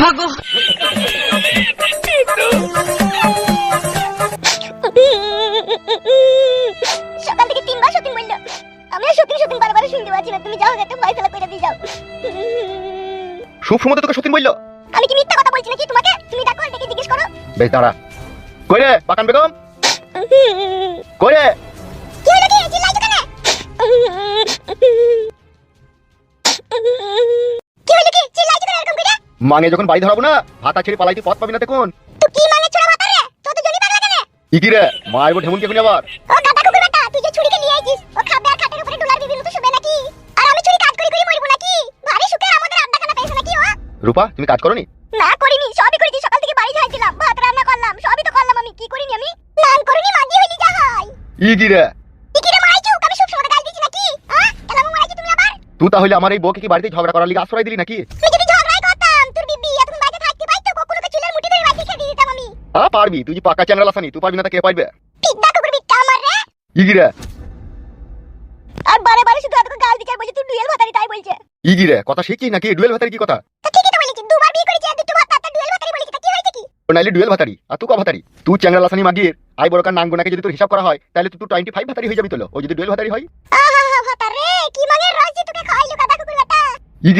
ভাগো। সকাল থেকে তিনবার সতীন বলল। আমি আর সতীন সতীন বারবার শুনতে পাচ্ছি না। তুমি যাও একটা ফয়সালা করে দিয়ে যাও। খুব সময় তোকে সতীন বলল। আমি কি মিথ্যা কথা বলছি নাকি তোমাকে? তুমি ডাকো ডেকে জিজ্ঞেস করো। বেশ দাঁড়া। কই রে পাকান বেগম? কই রে? কি হলো কি? চিল্লাইছো কেন? কি হলো কি? চিল্লাইছো কেন এরকম করে? মাঙে যখন বাড়ি ধরাবো না ভাতা ছেড়ে পালাইতে পথ পাবি না দেখুন। তুই কি মানে ছোড়া মাথা রে? তো তো জনি পাগলা কেন? ই রে? মা ঢেমুন কেমনি আবার? ও গাদা কুকুর বেটা তুই যে ছুরিকে নিয়ে আইছিস ও খাবে আর খাটের উপরে ডুলার বিবির মতো শুবে নাকি? আর আমি ছুরি কাজ করে করে মরবো নাকি? ভারী সুখে আমাদের আড্ডাখানা পেয়েছে নাকি ও? রূপা তুমি কাজ করনি? না করিনি সবই করেছি সকাল থেকে বাড়ি যাইছিলাম ভাত রান্না করলাম সবই তো করলাম আমি কি করিনি আমি? নান করিনি মাগি হইলি যা হয়। রে? রে আমি সময় গাল দিছি নাকি? হ্যাঁ কেলাম তুমি আবার? তুই তাহলে আমার এই বউকে কি বাড়িতে ঝগড়া করার লিগে আশ্রয় দিলি নাকি? আ পারবি তুই পাকা চ্যানেল আসানি তুই পারবি না তা কে পারবে? আর বারে বারে শুধু এতক্ষণ গাল দিকে বলছে তুই ডুয়েল ভাতারি তাই বলছে। ই কথা শিখছিস নাকি? ডুয়েল ভাতারি কি কথা? ঠিকই তো বলেছি দুবার বিয়ে করেছি আর দুটো ভাত তার ডুয়েল ভাতারি বলেছি কি হয়েছে কি? নাইলে ডুয়েল ভাতারি আর তুই ক ভাতারি? তুই চ্যানেল আসানি মাগির আই বড় কার নাঙ্গনাকে যদি তোর হিসাব করা হয় তাহলে তুই টোয়েন্টি ফাইভ ভাতারি হয়ে যাবি তোলো। ও যদি ডুয়েল ভাতারি হয়? আহা ভাতার কি মানে রাজি তোকে খাইলো কাদা কুকুর বেটা ই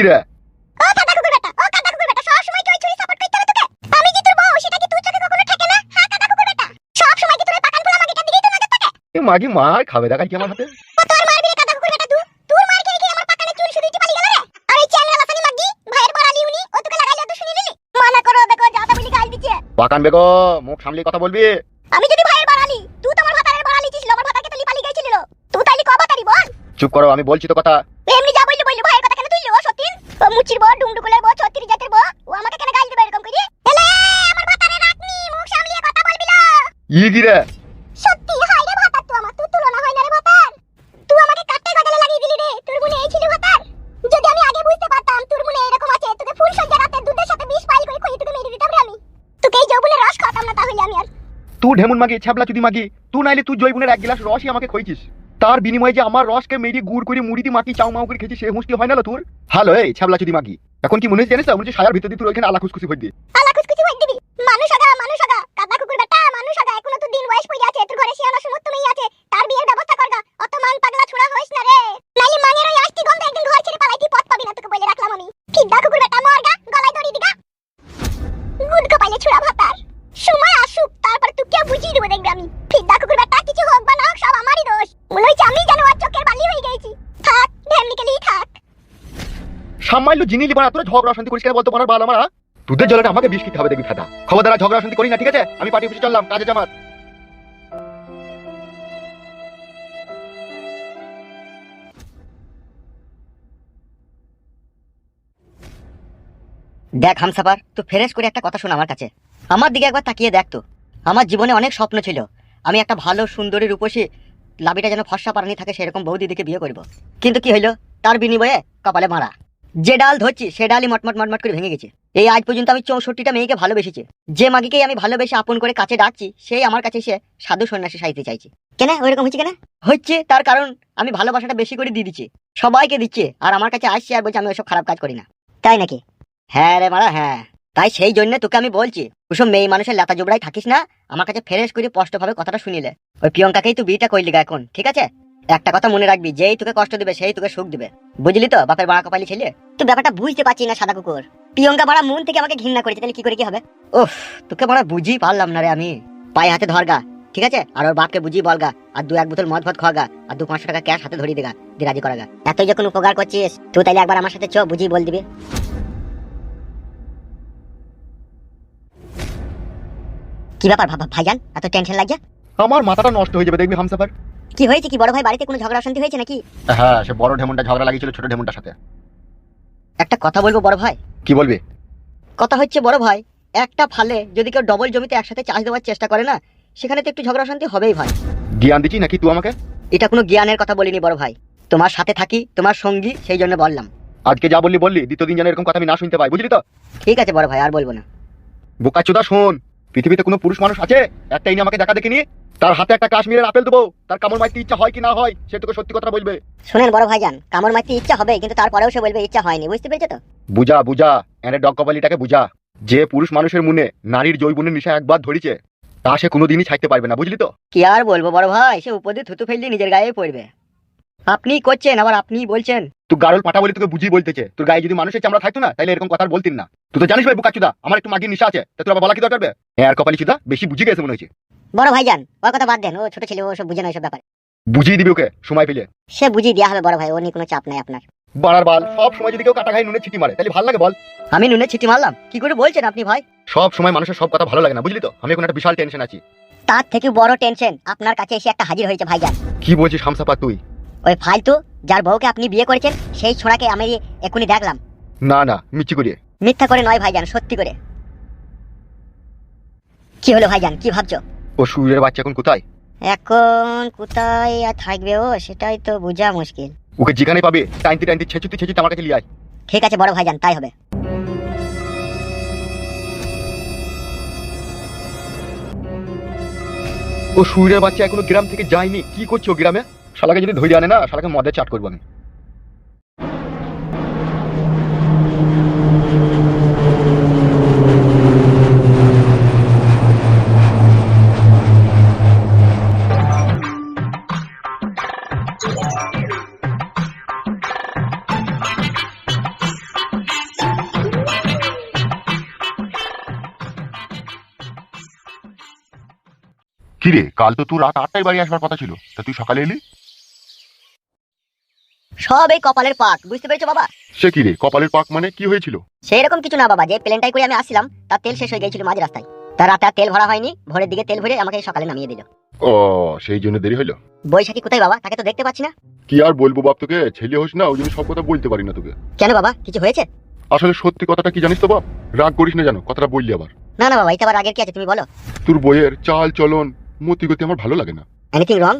মানা করো দেখো যাতা বলি গাল দিচ্ছে। পাকান বেগম মুখ সামলে কথা বলবি? আমি যদি ভাইয়ের বড়ালি তুই তোমার ভাতারের বড়ালি আমার ভাতাকে তো লিপালি গেছিল তুই তাইলি ক ভাতারি বল? চুপ করো আমি বলছি তো কথা। এমনি যা বললি বললি ভাইয়ের কথা কেন তুইলি ও সতীন? ও মুচির বউ ডুমডুকুলের বউ ছত্রিশ জাতের বউ ও আমাকে কেন গাল দিবে এরকম করি? এলে আমার ভাতারে রাখনি মুখ সামলিয়ে কথা বলবি না। ই কি তুই ঢেমুন মাগি, ছ্যাবলা চুদি মাগি। তুই নাইলে তুই জৈবনের এক গ্লাস রসই আমাকে খইছিস। তার বিনিময়ে যে আমার রসকে মেরি গুড় করে মুড়িতে মাকি চাও মাও করে খেয়েছি, সে হুঁশটি হয় না তোর? হ্যালো, এই ছ্যাবলা চুদি মাগি। এখন কি মনে হচ্ছে জানিস তো? মনে হচ্ছে সায়ার ভিতর দিয়ে তুই ওইখানে আলা খুশখুশি হয়ে দিয়ে আলা কুচকুচি হই দিবি মানুষ আগা মানুষ আগা। কাদা কুকুর বেটা, মানুষ আগা। এখনও তো দিন বয়স পড়ে আছে। তোর ঘরে শিয়ানো সমস্ত মেয়ে আছে। তার বিয়ের ব্যবস্থা করগা অত মান পাগলা ছুড়া হইস না রে। নাইলে মাঙের ওই আষ্টি গন্ধ একদিন ঘর ছেড়ে পালাইতি, পথ পাবি না তোকে বলে রাখলাম আমি। ফিদ্দা কুকুর বেটা মরগা গলায় দড়ি দিগা গুড কপালে ছুড়া ভাতার। সময় আসুক। তারপর তুই কে বুঝিয়ে দেবো দেখবি আমি। ফিদ্দা কুকুর বেটা কিছু হোক বা না হোক সব আমারই দোষ। মনে হচ্ছে আমি যেন ওর চোখের বালি হয়ে গেছি। থাক থাক। সামাইলো জিনি লিবা না তোরা ঝগড়া শান্তি করিস কেন বলতো পারার বাল আমার? তোদের জলটা আমাকে বিষ খেতে হবে দেখবি ফাটা খবরদারা ঝগড়া শান্তি করি না ঠিক আছে? আমি পার্টি অফিসে চললাম কাজে জামাত। দেখ হামসাপার তুই ফ্রেশ করে একটা কথা শোন আমার কাছে। আমার দিকে একবার তাকিয়ে দেখ তো। আমার জীবনে অনেক স্বপ্ন ছিল। আমি একটা ভালো সুন্দরী রূপসী লাভিটা যেন ফর্সা পারানি থাকে সেরকম বৌদিদিকে বিয়ে করব। কিন্তু কি হইল? তার বিনিময়ে কপালে মারা। যে ডাল ধরছি সে ডালই মটমট মটমট করে ভেঙে গেছে। এই আজ পর্যন্ত আমি চৌষট্টিটা মেয়েকে ভালোবেসেছি। যে মাগিকেই আমি ভালোবেসে আপন করে কাছে ডাকছি সেই আমার কাছে সে সাধু সন্ন্যাসী সাইতে চাইছি। কেন? ওইরকম হচ্ছে কেন? হচ্ছে তার কারণ আমি ভালোবাসাটা বেশি করে দিয়ে দিচ্ছি। সবাইকে দিচ্ছে আর আমার কাছে আসছে আর বলছে আমি ওইসব খারাপ কাজ করি না। তাই নাকি? হ্যাঁ রে মারা হ্যাঁ। তাই সেই জন্য তোকে আমি বলছি, ওসব মেয়ে মানুষের লাতা জোবড়াই থাকিস না, আমার কাছে ফ্রেশ করে স্পষ্ট ভাবে কথাটা শুনিলে। ওই প্রিয়ঙ্কাকেই তুই বিয়েটা করলি গা এখন, ঠিক আছে? একটা কথা মনে রাখবি, যেই তোকে কষ্ট দিবে সেই তোকে সুখ দিবে। বুঝলি তো, বাপের বাড়া কপালি ছেলে? তুই ব্যাপারটা বুঝতে পারছিস না সাদা কুকুর। প্রিয়ঙ্কা মারা মন থেকে আমাকে ঘৃণা করেছে, তাহলে কি করে কি হবে? ওফ তোকে মারা বুঝি পারলাম না রে আমি। পায়ে হাতে ধরগা ঠিক আছে? আর ওর বাপকে বুঝি বলগা আর দু এক বোতল মদ ফদ খাওয়াগা আর দু পাঁচশো টাকা ক্যাশ হাতে ধরিয়ে দেগা দিয়ে রাজি করাগা এতই যখন উপকার করছিস, তুই তাহলে একবার আমার সাথে চ বুঝি বল দিবি। কি ব্যাপার ভাইজান? এত টেনশন লাগছে? আমার মাথাটা নষ্ট হয়ে যাবে দেখবি হামসাফার। কি হয়েছে কি? বড় ভাই বাড়িতে কোনো ঝগড়া অশান্তি হয়েছে নাকি? হ্যাঁ সে বড় ঢেমনটা ঝগড়া লাগিয়েছিল ছোট ঢেমনটার সাথে। একটা কথা বলব বড় ভাই? কি বলবি? কথা হচ্ছে বড় ভাই একটা ফালে যদি কেউ ডবল জমিতে একসাথে চাষ দেওয়ার চেষ্টা করে না সেখানে তো একটু ঝগড়া অশান্তি হবেই ভাই। জ্ঞান দিচ্ছি নাকি তুই আমাকে? এটা কোনো জ্ঞানের কথা বলিনি বড় ভাই। তোমার সাথে থাকি তোমার সঙ্গী সেই জন্য বললাম। আজকে যা বললি বললি দ্বিতীয় দিন যেন এরকম কথা আমি না শুনতে পাই বুঝলি তো? ঠিক আছে বড় ভাই আর বলব না। বোকা চোদা শোন। পৃথিবীতে কোনো পুরুষ মানুষ আছে? একটা ইনি আমাকে দেখা দেখিনি। তার হাতে একটা কাশ্মীরের আপেল দেবো। তার কামড় মারতে ইচ্ছা হয় কি না হয় সে তোকে সত্যি কথা বলবে। শোনেন বড় ভাইজান কামড় মারতে ইচ্ছা হবে কিন্তু তারপরেও সে বলবে ইচ্ছা হয়নি বুঝতে পেরেছ তো? বুঝা বুঝা এনে ডগ কপালিটাকে বুঝা। যে পুরুষ মানুষের মনে নারীর যৌবনের নেশা একবার ধরিছে তা সে কোনোদিনই ছাড়তে পারবে না বুঝলি তো? কি আর বলব বড় ভাই সে উপর দিয়ে থুতু ফেললে নিজের গায়ে পড়বে। আপনি করছেন আবার আপনি বলছেন। তুই গারল পাটা বলে তোকে বুঝিয়ে বলতেছে তোর গায়ে যদি মানুষের চামড়া থাকতো না তাহলে এরকম কথা বলতিন না। তুই তো জানিস ভাই বুকাচুদা আমার একটু মাগির নেশা আছে তা তোর আবার বলা কি দরকার হ্যাঁ আর কপালি চুদা বেশি বুঝে গেছে মনে হচ্ছে। বড় ভাইজান ওর কথা বাদ দেন ও ছোট ছেলে ও সব বুঝে না সব ব্যাপার। বুঝিয়ে দিবি ওকে সময় পেলে। সে বুঝিয়ে দেওয়া হবে বড় ভাই ও নিয়ে কোনো চাপ নাই আপনার। বাড়ার বাল সব সময় যদি কেউ কাটা খাই নুনে ছিটি মারে তাহলে ভালো লাগে বল। আমি নুনে ছিটি মারলাম? কি করে বলছেন আপনি ভাই? সব সময় মানুষের সব কথা ভালো লাগে না বুঝলি তো? আমি এখন একটা বিশাল টেনশন আছি। তার থেকে বড় টেনশন আপনার কাছে এসে একটা হাজির হয়েছে ভাইজান। কি বলছিস হামসাপা তুই? ওই ফালতু যার বউকে আপনি বিয়ে করেছেন সেই ছোড়াকে আমি এখনই দেখলাম। না না মিচ্ছি করিয়ে মিথ্যা করে নয় ভাইজান সত্যি করে। কি হলো ভাইজান কি ভাবছ? ও সুরের বাচ্চা এখন কোথায়? এখন কোথায় আর থাকবে ও সেটাই তো বোঝা মুশকিল। ওকে যেখানে পাবে টাইনতে টাইনতে ছেচুতে ছেচুতে আমার কাছে লিয়ে আয়। ঠিক আছে বড় ভাইজান তাই হবে। ও সুরের বাচ্চা এখনও গ্রাম থেকে যায়নি কি করছ গ্রামে? শালাকে যদি ধৈর্য আনে না, শালাকে মদের চাট করব আমি। কিরে, কাল তো তুই রাত আটটায় বাড়ি আসবার কথা ছিল। তা তুই সকালে এলি? সব এই কপালের পাক বুঝতে পেরেছ বাবা? সে কিরে কপালের পাক মানে কি হয়েছিল? সেই রকম কিছু না বাবা যে প্লেনটাই করে আমি আসছিলাম তার তেল শেষ হয়ে গেছিল মাঝ রাস্তায় তার রাতে আর তেল ভরা হয়নি ভোরের দিকে তেল ভরে আমাকে সকালে নামিয়ে দিল। ও সেই জন্য দেরি হইল বৈশাখী কোথায় বাবা? তাকে তো দেখতে পাচ্ছি না। কি আর বলব বাপ তোকে? ছেলে হোস না ওই জন্য সব কথা বলতে পারি না তোকে। কেন বাবা কিছু হয়েছে? আসলে সত্যি কথাটা কি জানিস তো বাপ? রাগ করিস না জানো কথাটা বললি আবার। না না বাবা এটা আবার আগের কি আছে তুমি বলো। তোর বইয়ের চাল চলন মতি গতি আমার ভালো লাগে না। এনিথিং রং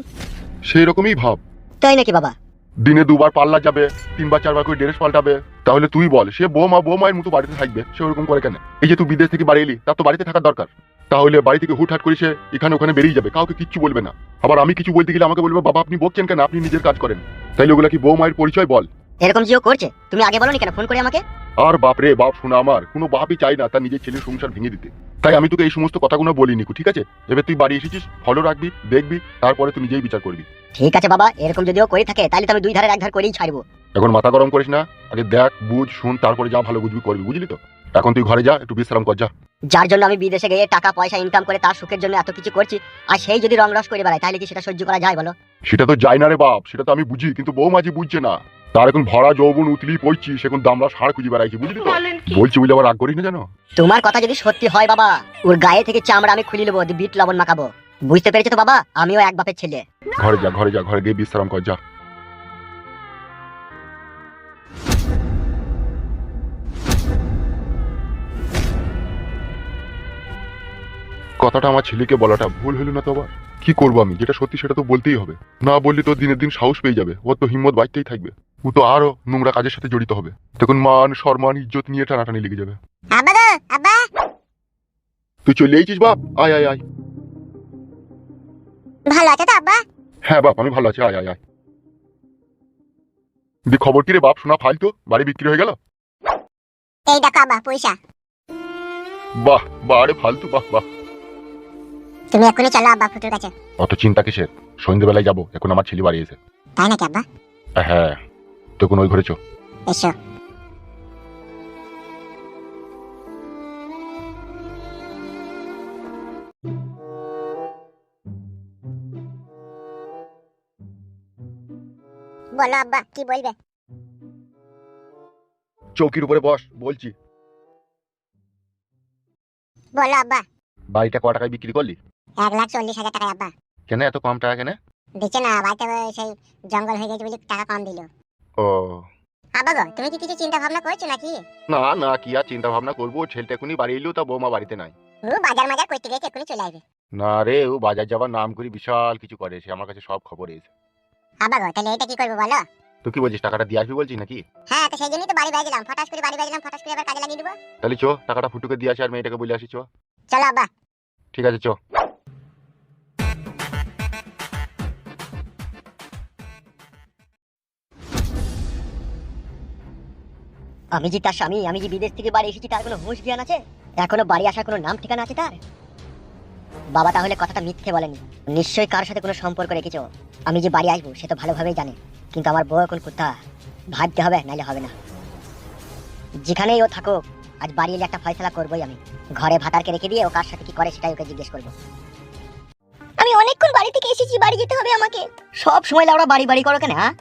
সেই রকমই ভাব। তাই নাকি বাবা? দিনে দুবার পাল্লা যাবে তিনবার চারবার করে ড্রেস পাল্টাবে। তাহলে তুই বল সে বৌমা বৌমায়ের মতো বাড়িতে থাকবে সে ওরকম করে কেন? এই যে তুই বিদেশ থেকে বাড়ি এলি তার তো বাড়িতে থাকার দরকার। তাহলে বাড়ি থেকে হুটহাট করে সে এখানে ওখানে বেরিয়ে যাবে কাউকে কিচ্ছু বলবে না। আবার আমি কিছু বলতে গেলে আমাকে বলবে বাবা আপনি বকছেন কেন? আপনি নিজের কাজ করেন। তাইলে ওগুলা কি বৌমায়ের পরিচয়? বল। এরকম জিও করছে? তুমি আগে বলো কেন? ফোন করে আমাকে? আর বাপরে বাপ শোনা আমার কোনো বাপই চাই না তার নিজের ছেলের সংসার ভেঙে দিতে। তাই আমি তোকে এই সমস্ত কথাগুলো বলিনি ঠিক আছে? এবার তুই বাড়ি এসেছিস ফলো রাখবি দেখবি তারপরে তুই নিজেই বিচার করবি। ঠিক আছে বাবা এরকম যদিও করে থাকে তাহলে তো আমি দুই ধারের এক ধার করেই ছাড়বো। এখন মাথা গরম করিস না আগে দেখ বুঝ শুন তারপরে যা ভালো বুঝবি করবি বুঝলি তো? এখন তুই ঘরে যা একটু বিশ্রাম কর যা। যার জন্য আমি বিদেশে গিয়ে টাকা পয়সা ইনকাম করে তার সুখের জন্য এত কিছু করছি আর সেই যদি রং রস করে বেড়ায় তাহলে কি সেটা সহ্য করা যায় বলো? সেটা তো যায় না রে বাপ সেটা তো আমি বুঝি কিন্তু বউ মাঝি বুঝছে না। তার এখন ভরা যৌবন উতলি পড়ছি সে এখন দামড়া সার খুঁজে বেড়াইছি বুঝলি তো? বলছি বুঝলে আবার রাগ করিস না জানো তোমার কথা যদি সত্যি হয় বাবা ওর গায়ে থেকে চামড়া আমি খুলে নেব বিট লবণ মাখাবো। বুঝতে পেরেছ তো বাবা? আমিও এক বাপের ছেলে। ঘরে যা ঘরে যা ঘরে গিয়ে বিশ্রাম কর যা। কথাটা আমার ছেলেকে বলাটা ভুল হলো না তো আবার? কি করব আমি? যেটা সত্যি সেটা তো বলতেই হবে। না বললে তো দিনের দিন সাহস পেয়ে যাবে। ওর তো হিম্মত বাড়তেই থাকবে। ও তো আরও নোংরা কাজের সাথে জড়িত হবে। তখন মান সম্মান ইজ্জত নিয়ে টানাটানি লেগে যাবে। আব্বা গো আব্বা। তুই চলে এইছিস বাপ? আয় আয় আয়। ভালো আছে তো আব্বা? হ্যাঁ বাপ আমি ভালো আছি। আয় আয় আয়। দি খবর কি রে বাপ? শোনা ফালতো? বাড়ি বিক্রি হয়ে গেল? এই দেখো আব্বা পয়সা। বাহ বাড়ে ফালতু বাহ বাহ। তুমি এক্ষুনি চলো আব্বা ফুটুর কাছে। অত চিন্তা কিসের? সন্ধ্যেবেলায় যাব এখন আমার ছেলে বাড়ি এসে। তাই নাকি আব্বা? হ্যাঁ। তখন ওই ঘরে চো এসো। বলো আব্বা কি বলবে? চৌকির উপরে বস বলছি। বলো আব্বা। বাড়িটা ক টাকায় বিক্রি করলি? এক লাখ চল্লিশ হাজার টাকা আব্বা। কেন? এত কম টাকা কেন? দিচ্ছে না বাড়িতে সেই জঙ্গল হয়ে গেছে বলে টাকা কম দিল। ও। গো তুমি কি কিছু চিন্তা ভাবনা করছ নাকি? না না কি আর চিন্তা ভাবনা করব? ছেলেটা এখনই বাড়ি এলো তা বৌমা বাড়িতে নাই। ও বাজার মাজার করতে গেছে চলে আসবে। না রে ও বাজার যাবার নাম করি বিশাল কিছু করে সে আমার কাছে সব খবর এসে। গো তাহলে এটা কি করব বলো? তুই কি বলছিস টাকাটা দিয়ে আসবি বলছিস নাকি? হ্যাঁ তো সেই জন্যই তো বাড়ি বেজলাম ফটাস করে বাড়ি ফটাস করে আবার কাজে লাগিয়ে দিবো। তাহলে চো টাকাটা ফুটুকে দিয়ে আসি আর মেয়েটাকে বলে আসি চো। চলো আব্বা। ঠিক আছে চো। আমি যে তার স্বামী, আমি যে বিদেশ থেকে বাড়ি এসেছি, তার কোনো হুঁশ জ্ঞান আছে? এখনও বাড়ি আসার কোনো নাম ঠিকানা আছে তার? বাবা তাহলে কথাটা মিথ্যে বলেনি নিশ্চয়ই কার সাথে কোনো সম্পর্ক রেখেছো? আমি যে বাড়ি আসব, সে তো ভালোভাবেই জানে। কিন্তু আমার বউ এখন কোথা ভাবতে হবে, নাইলে হবে না। যেখানেই ও থাকুক, আজ বাড়ি এলে একটা ফয়সলা করবোই আমি। ঘরে ভাতারকে রেখে দিয়ে ও কার সাথে কি করে, সেটাই ওকে জিজ্ঞেস করব। আমি অনেকক্ষণ বাড়ি থেকে এসেছি, বাড়ি যেতে হবে আমাকে। সব সময় লাউড়া বাড়ি বাড়ি করো কেন হ্যাঁ?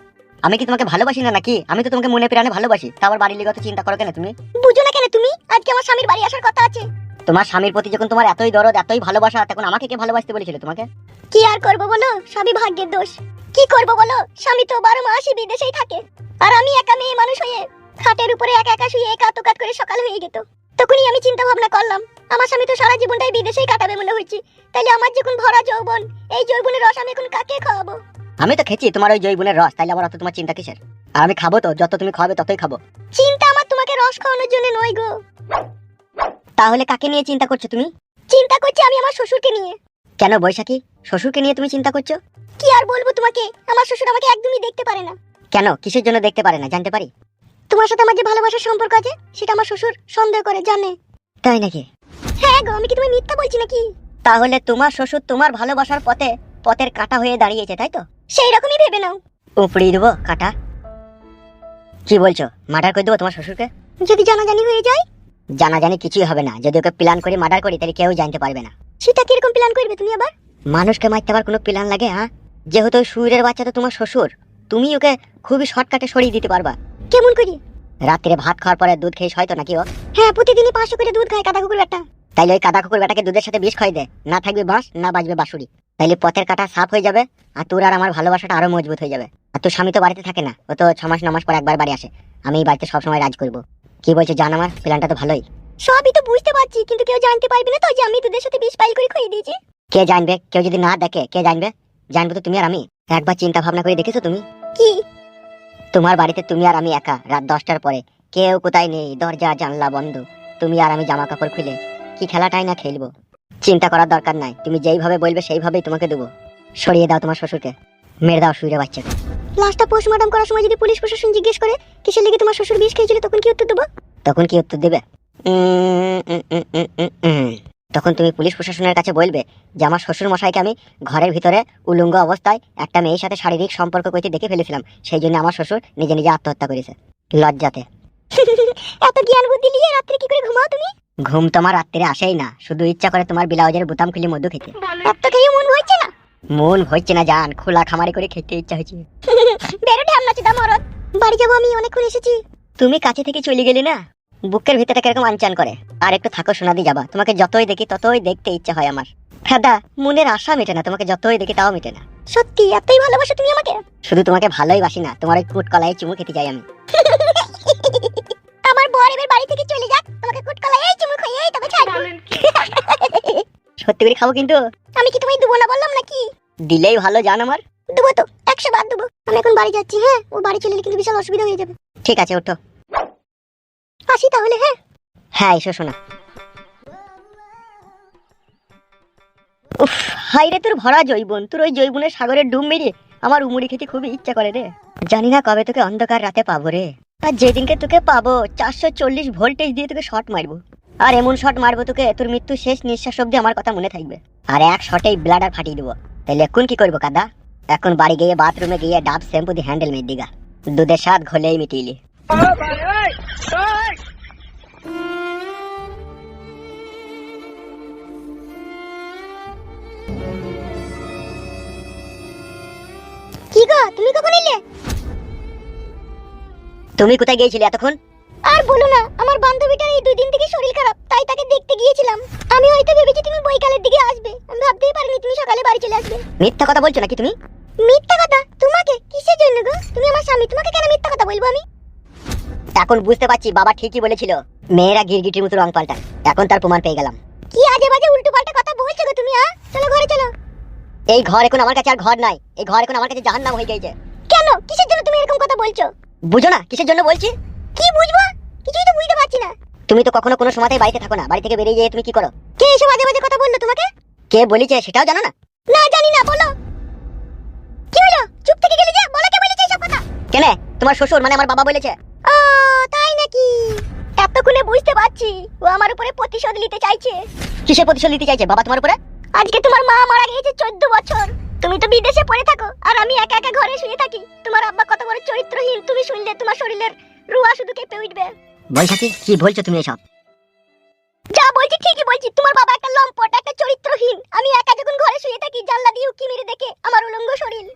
আমি কি তোমাকে ভালোবাসি না নাকি? আমি তো তোমাকে মনে প্রাণে ভালোবাসি। তা আবার বাড়ির লেগে চিন্তা করো কেন তুমি? বুঝো না কেন তুমি? আজকে আমার স্বামীর বাড়ি আসার কথা আছে। তোমার স্বামীর প্রতি যখন তোমার এতই দরদ এতই ভালোবাসা তখন আমাকে কে ভালোবাসতে বলেছিল তোমাকে? কি আর করব বলো? সবই ভাগ্যের দোষ। কি করব বলো? স্বামী তো বারো মাসই বিদেশেই থাকে। আর আমি একা মেয়ে মানুষ হয়ে খাটের উপরে একা একা শুয়ে একা তোকাত করে সকাল হয়ে যেত। তখনই আমি চিন্তা ভাবনা করলাম আমার স্বামী তো সারা জীবনটাই বিদেশেই কাটাবে মনে হচ্ছে তাইলে আমার যখন ভরা যৌবন এই যৌবনের রস আমি এখন কাকে খাওয়াবো? আমি তো খেয়েছি, তোমার ওই জৈবনের রস, তাইলে আবার অত তোমার চিন্তা কিসের? আর আমি খাব তো, যত তুমি খাবে ততই খাব। চিন্তা আমার তোমাকে রস খাওয়ানোর জন্য নয় গো। তাহলে কাকে নিয়ে চিন্তা করছ তুমি? চিন্তা করছি আমি আমার শ্বশুরকে নিয়ে। কেন বৈশাখী? শ্বশুরকে নিয়ে তুমি চিন্তা করছ? কি আর বলব তোমাকে? আমার শ্বশুর আমাকে একদমই দেখতে পারে না। কেন? কিসের জন্য দেখতে পারে না? জানতে পারি? তোমার সাথে আমার যে ভালোবাসার সম্পর্ক আছে, সেটা আমার শ্বশুর সন্দেহ করে, জানে। তাই নাকি? হ্যাঁ গো, আমি কি তুমি মিথ্যা বলছি নাকি? তাহলে তোমার শ্বশুর তোমার ভালোবাসার পথে পথের কাটা হয়ে দাঁড়িয়েছে তাই তো? সেই রকমই ভেবে নাও। উপড়ি দেবো কাটা। কি বলছো? মার্ডার করে দেবো তোমার শ্বশুরকে? যদি জানাজানি হয়ে যায়? জানা জানি কিছুই হবে না। যদি ওকে প্ল্যান করে মার্ডার করি তাহলে কেউ জানতে পারবে না। সেটা কীরকম প্ল্যান করবে তুমি আবার? মানুষকে মারতে আবার কোনো প্ল্যান লাগে হ্যাঁ? যেহেতু সুরের বাচ্চা তো তোমার শ্বশুর তুমি ওকে খুবই শর্টকাটে সরিয়ে দিতে পারবা। কেমন করি? রাত্রে ভাত খাওয়ার পরে দুধ খেয়ে হয়তো নাকি ও? হ্যাঁ প্রতিদিনই পাঁচশো করে দুধ খায় কাদা কুকুর একটা তাইলে ওই কাদা কুকুর বেটাকে দুধের সাথে বিষ খাই দে। না থাকবে বাঁশ না বাজবে বাঁশুরি। তাইলে পথের কাটা সাফ হয়ে যাবে আর তোর আর আমার ভালোবাসাটা আরও মজবুত হয়ে যাবে। আর তোর স্বামী তো বাড়িতে থাকে না ও তো ছ মাস ন মাস পর একবার বাড়ি আসে। আমি এই বাড়িতে সবসময় রাজ করব। কি বলছো জান আমার? প্ল্যানটা তো ভালোই। সবই তো বুঝতে পারছি কিন্তু কেউ জানতে পারবে না তো যে আমি দুধের সাথে বিষ পাইল করে খাইয়ে দিয়েছি। কে জানবে? কেউ যদি না দেখে কে জানবে? জানবে তো তুমি আর আমি। একবার চিন্তা ভাবনা করে দেখেছ তুমি? কি? তোমার বাড়িতে তুমি আর আমি একা রাত দশটার পরে। কেউ কোথায় নেই দরজা জানলা বন্ধ। তুমি আর আমি জামা কাপড় খুলে কি খেলাটাই না খেলব। চিন্তা করার দরকার নাই। তুমি যেইভাবে বলবে সেইভাবেই তোমাকে দেবো। সরিয়ে দাও তোমার শ্বশুরকে। মেরে দাও শুয়ে বাচ্চাকে। লাস্টটা পোস্টমর্টম করার সময় যদি পুলিশ প্রশাসন জিজ্ঞেস করে কিসের লেগে তোমার শ্বশুর বিষ খেয়েছিল তখন কি উত্তর দেবো? তখন কি উত্তর দেবে। তখন তুমি পুলিশ প্রশাসনের কাছে বলবে যে আমার শ্বশুর মশাইকে আমি ঘরের ভিতরে উলঙ্গ অবস্থায় একটা মেয়ের সাথে শারীরিক সম্পর্ক করতে দেখে ফেলেছিলাম। সেই জন্য আমার শ্বশুর নিজে নিজে আত্মহত্যা করেছে। লজ্জাতে। এত জ্ঞান বুদ্ধি নিয়ে রাত্রে কি করে ঘুমাও তুমি? ঘুম তোমার রাত্রে আসেই না। শুধু ইচ্ছা করে তোমার ব্লাউজের বোতাম খুলে মধু খেতে। এত খেয়ে মন হচ্ছে না? মন হচ্ছে না জান খোলা খামারি করে খেতে ইচ্ছা হয়েছে। বেরো ঢ্যামনা চুদা মরদ। বাড়ি যাব আমি অনেকক্ষণ এসেছি। তুমি কাছে থেকে চলে গেলে না? বুকের ভিতরে কীরকম আনচান করে। আর একটু থাকো শোনা দিয়ে যাবা। তোমাকে যতই দেখি ততই দেখতে ইচ্ছা হয় আমার। ফেদা মনের আশা মেটে না। তোমাকে যতই দেখি তাও মেটে না। সত্যি এতই ভালোবাসো তুমি আমাকে? শুধু তোমাকে ভালোই বাসি না তোমার ওই কুট কলাই চুমু খেতে চাই আমি। সত্যি করে খাব কিন্তু। আমি কি তোমায় দেবো না বললাম নাকি? দিলেই ভালো জান আমার। দেবো তো একশো বার দেবো। আমি এখন বাড়ি যাচ্ছি হ্যাঁ? ও বাড়ি চলে কিন্তু বিশাল অসুবিধা হয়ে যাবে। ঠিক আছে ওঠো। আসি তাহলে হ্যাঁ? হ্যাঁ এসো শোনা। উফ হাই রে তোর ভরা জৈবন। তোর ওই জৈবনের সাগরের ডুব মেরে আমার উমুড়ি খেতে খুবই ইচ্ছা করে রে। জানি না কবে তোকে অন্ধকার রাতে পাবো রে। আর যেদিনকে তোকে পাবো চারশো চল্লিশ ভোল্টেজ দিয়ে তোকে শট মারবো। আর এমন শট মারবো তোকে তোর মৃত্যু শেষ নিঃশ্বাস অব্দি আমার কথা মনে থাকবে। আর এক শটেই ব্লাডার ফাটিয়ে দেবো। তাহলে এখন কি করব কাদা? এখন বাড়ি গিয়ে বাথরুমে গিয়ে ডাব শ্যাম্পু দিয়ে হ্যান্ডেল মেরে দিগা। দুধের স্বাদ ঘোলেই মিটিয়ে কি গো তুমি কখন এলে? তুমি কোথায় গিয়েছিলে এতক্ষণ? আর বলো না আমার বান্ধবীটার এই দুই দিন থেকে শরীর খারাপ তাই তাকে দেখতে গিয়েছিলাম। আমি হয়তো ভেবেছি তুমি বৈকালের দিকে আসবে। আমি ভাবতেই পারিনি তুমি সকালে বাড়ি চলে আসবে। মিথ্যা কথা বলছো নাকি তুমি? মিথ্যা কথা? তোমাকে? কিসের জন্য গো? তুমি আমার স্বামী তোমাকে কেন মিথ্যা কথা বলব আমি? এখন বুঝতে পারছি বাবা ঠিকই বলেছিল। মেয়েরা গিরগিটির মতো রং পাল্টায়। এখন তার প্রমাণ পেয়ে গেলাম। কি আজে বাজে উল্টো পাল্টা কথা বলছো গো তুমি হ্যাঁ চলো ঘরে চলো। এই ঘর এখন আমার কাছে আর ঘর নাই। এই ঘর এখন আমার কাছে জাহান্নাম হয়ে গেছে কেন? কিসের জন্য তুমি এরকম কথা বলছো? বুঝো না কিসের জন্য বলছি? কি বুঝব? বুঝতে পারছি না। তুমি তো কখনো কোনো সময়তেই বাড়িতে থাকো না বাড়ি থেকে বেরিয়ে যেয়ে তুমি কি করো? কে এসব আজে বাজে কথা বলল তোমাকে? কে বলেছে সেটাও জানো না। না জানি না বলো। কি হলো? চুপ থেকে গেলে যে? বলো কে বলেছে এসব কথা? কেন? তোমার শ্বশুর মানে আমার বাবা বলেছে। ও তাই নাকি? এতক্ষণে বুঝতে পারছি ও আমার উপরে প্রতিশোধ নিতে চাইছে। কিসে প্রতিশোধ নিতে চাইছে? বাবা তোমার উপরে? আজকে তোমার মা মারা গিয়েছে চোদ্দ বছর। তুমি তো বিদেশে পড়ে থাকো আর আমি একা একা ঘরে শুয়ে থাকি। তোমার আব্বা কত বড় চরিত্রহীন তুমি শুনলে তোমার শরীরের রুয়া শুধু কেঁপে উঠবে। বৈশাখী কি বলছো তুমি এসব? যা বলছি ঠিকই বলছি। তোমার বাবা একটা লম্পট, একটা চরিত্রহীন। আমি একা যখন ঘরে শুয়ে থাকি, জানলা দিয়ে উকি মেরে দেখে আমার উলঙ্গ শরীর।